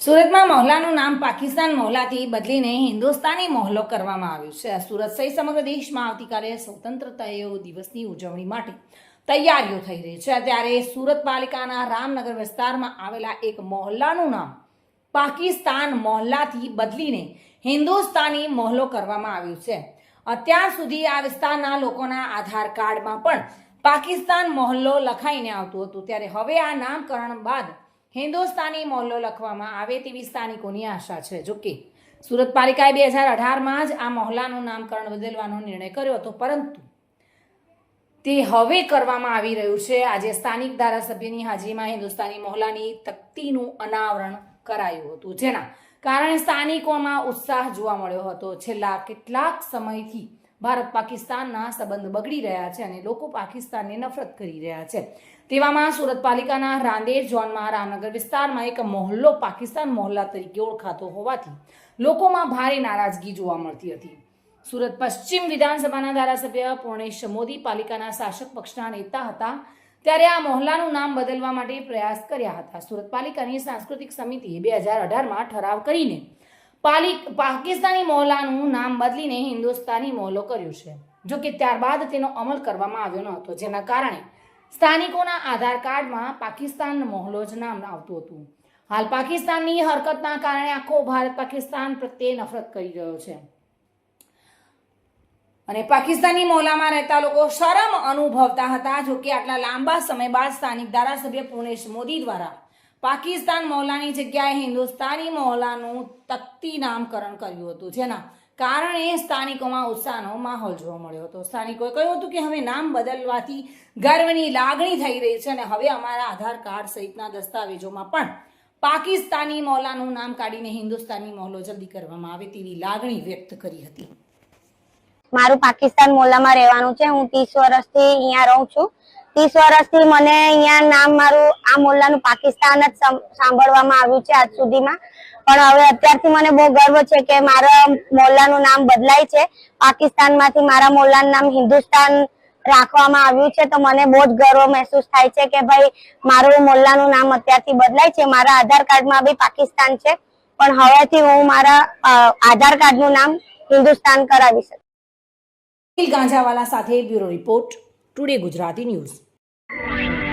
સુરતમાં મહોલાનું નામ પાકિસ્તાન મહોલાથી બદલીને હિન્દુસ્તાની મહોલ્લો કરવામાં આવ્યું છે. સુરત સહિત સમગ્ર દેશમાં આવતીકાલે સ્વતંત્રતા દિવસની ઉજવણી માટે તૈયારીઓ થઈ રહી છે. ત્યારે સુરત પાલિકાના રામનગર વિસ્તારમાં આવેલા એક મહોલ્લાનું નામ પાકિસ્તાન મહોલ્લાથી બદલીને હિન્દુસ્તાની મહોલ્લો કરવામાં આવ્યું છે. અત્યાર સુધી આ વિસ્તારના લોકોના આધાર કાર્ડમાં પણ પાકિસ્તાન મહોલ્લો લખાઈને આવતું હતું. ત્યારે હવે આ નામકરણ બાદ હિન્દુસ્તાની મોલ્લો લખવામાં આવે તેવી સ્થાનિકોની આશા છે. જોકે સુરત પાલિકાએ બે હજાર અઢારમાં જ આ મહોલ્લાનું નામકરણ બદલવાનો નિર્ણય કર્યો હતો, પરંતુ તે હવે કરવામાં આવી રહ્યું છે. આજે સ્થાનિક ધારાસભ્યની હાજરીમાં હિન્દુસ્તાની મહોલ્લાની તકતીનું અનાવરણ કરાયું હતું, જેના કારણે સ્થાનિકોમાં ઉત્સાહ જોવા મળ્યો હતો. છેલ્લા કેટલાક સમયથી ભારત પાકિસ્તાનના સંબંધ બગડી રહ્યા છે અને લોકો પાકિસ્તાનને નફરત કરી રહ્યા છે. તેવામાં સુરત પાલિકાના રાંદેર ઝોનમાં રામનગર વિસ્તારમાં એક મોહલ્લો પાકિસ્તાન મોહલ્લા તરીકે ઓળખાતો હોવાથી લોકોમાં ભારે નારાજગી જોવા મળતી હતી. સુરત પશ્ચિમ વિધાનસભાના ધારાસભ્ય પૂર્ણેશ મોદી પાલિકાના શાસક પક્ષના નેતા હતા. ત્યારે આ મોહલ્લાનું નામ બદલવા માટે પ્રયાસ કર્યા હતા. સુરત પાલિકાની સાંસ્કૃતિક સમિતિએ બે હજાર અઢારમાં ઠરાવ કરીને પાકિસ્તાની મોહલાનું નામ બદલીને હિન્દુસ્તાની મોહલો કર્યું છે. જો કે ત્યારબાદ તેનો અમલ કરવામાં આવ્યો ન હતો, જેના કારણે સ્થાનિકોના આધાર કાર્ડમાં પાકિસ્તાન મોહલો જ નામ આવતું હતું. હાલ પાકિસ્તાનની હરકતના કારણે આખો ભારત પાકિસ્તાન પ્રત્યે નફરત કરી રહ્યો છે. અને પાકિસ્તાની મહોલ્લામાં રહેતા લોકો શરમ અનુભવતા હતા, જો કે આટલા લાંબા સમય બાદ સ્થાનિક ધારાસભ્ય પૂર્ણેશ મોદી દ્વારા પાકિસ્તાન મહોલ્લાની જગ્યાએ હિન્દુસ્તાની મહોલ્લાનું તકતી નામકરણ કર્યું હતું, જેના કારણે સ્થાનિકોમાં ઉત્સાહનો માહોલ જોવા મળ્યો હતો. સ્થાનિકોએ કહ્યું હતું કે હવે નામ બદલવાથી ગર્વની લાગણી થઈ રહી છે અને હવે અમારા આધાર કાર્ડ સહિતના દસ્તાવેજોમાં પણ પાકિસ્તાની મહોલ્લાનું નામ કાઢીને હિન્દુસ્તાની મહોલ્લો જલ્દી કરવામાં આવે તેવી લાગણી વ્યક્ત કરી હતી. મારું પાકિસ્તાન મોલામાં રહેવાનું છે. હું ત્રીસ વર્ષથી અહીંયા રહું છું. ત્રીસ વર્ષથી મને અહીંયા નામ મારું, આ મોલ્લાનું પાકિસ્તાન જ સાંભળવામાં આવ્યું છે આજ સુધીમાં. પણ હવે અત્યારથી મને બહુ ગર્વ છે કે મારા મોલ્લાનું નામ બદલાય છે. પાકિસ્તાનમાંથી મારા મોલ્લાનું નામ હિન્દુસ્તાન રાખવામાં આવ્યું છે, તો મને બહુ જ ગર્વ મહેસૂસ થાય છે કે ભાઈ, મારું મોલ્લાનું નામ અત્યારથી બદલાય છે. મારા આધાર કાર્ડમાં બી પાકિસ્તાન છે, પણ હવેથી હું મારા આધાર કાર્ડનું નામ હિન્દુસ્તાન કરાવી શકું. ગાંજાવાલા સાથે bureau report, today Gujarati news. Thank you.